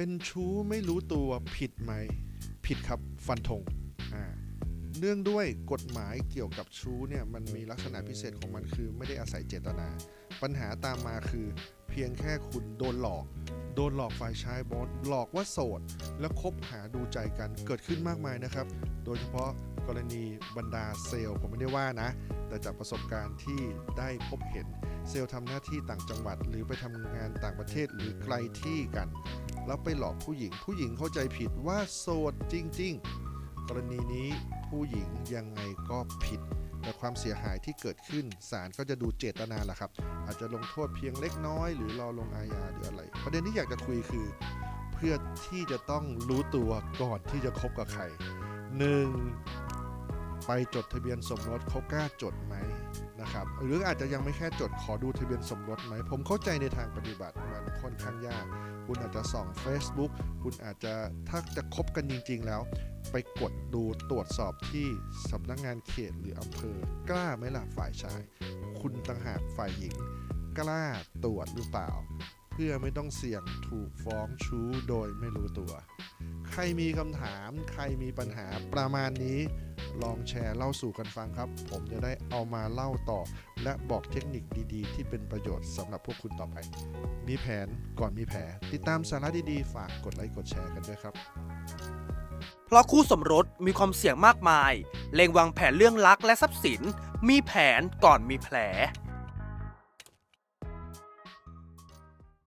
เป็นชู้ไม่รู้ตัวผิดไหม ผิดครับฟันธงอ่าเนื่องด้วยกฎหมายเกี่ยวกับชู้เนี่ยมันมีลักษณะพิเศษของมันคือไม่ได้อาศัยเจตนา ปัญหาตามมาคือ เพียงแค่คุณโดนหลอก โดนหลอกฝ่ายชายบอสหลอกว่าโสด แล้วคบหาดูใจกันเกิดขึ้นมากมายนะครับ โดยเฉพาะ กรณีบรรดาเซลล์ผมไม่ได้ว่านะ แต่จากประสบการณ์ที่ได้พบเห็นเซลล์ทำหน้าที่ต่างจังหวัด หรือไปทำงานต่างประเทศหรือไกลที่กัน แล้วไปหลอกผู้หญิง ผู้หญิงเข้าใจผิดว่าโสดจริง ๆ กรณีนี้ผู้หญิงยังไงก็ผิด แต่ความเสียหายที่เกิดขึ้นศาลก็จะดูเจตนาแหละครับ อาจจะลงโทษเพียงเล็กน้อย หรือรอลงอาญาหรืออะไร ประเด็นที่อยากจะคุยคือ เพื่อที่จะต้องรู้ตัวก่อนที่จะคบกับใครหนึ่ง ไปจดทะเบียนสมรสเขากล้าจดไหมนะครับหรืออาจจะยังไม่แค่จดขอดูทะเบียนสมรสไหม ผมเข้าใจในทางปฏิบัติมันค่อนข้างยาก คุณอาจจะส่อง Facebook คุณอาจจะถ้าจะคบกันจริง ๆ แล้ว ไปกดดูตรวจสอบที่สำนักงานเขตหรืออำเภอกล้าไหมล่ะฝ่ายชาย คุณต่างหากฝ่ายหญิง กล้าตรวจหรือเปล่า เพื่อไม่ต้องเสี่ยงถูกฟ้องชู้โดยไม่รู้ตัว ใครมีคำถาม ใครมีปัญหาประมาณนี้ ลองแชร์เล่าสู่กันฟังครับ ผมจะได้เอามาเล่าต่อ และบอกเทคนิคดีๆ ที่เป็นประโยชน์สำหรับพวกคุณต่อไป มีแผนก่อนมีแผลติดตามสาระดีๆ ฝากกดไลค์กดแชร์กันด้วยครับ เพราะคู่สมรสมีความเสี่ยงมากมาย เล็งวางแผนเรื่องรักและทรัพย์สิน มีแผนก่อนมีแผล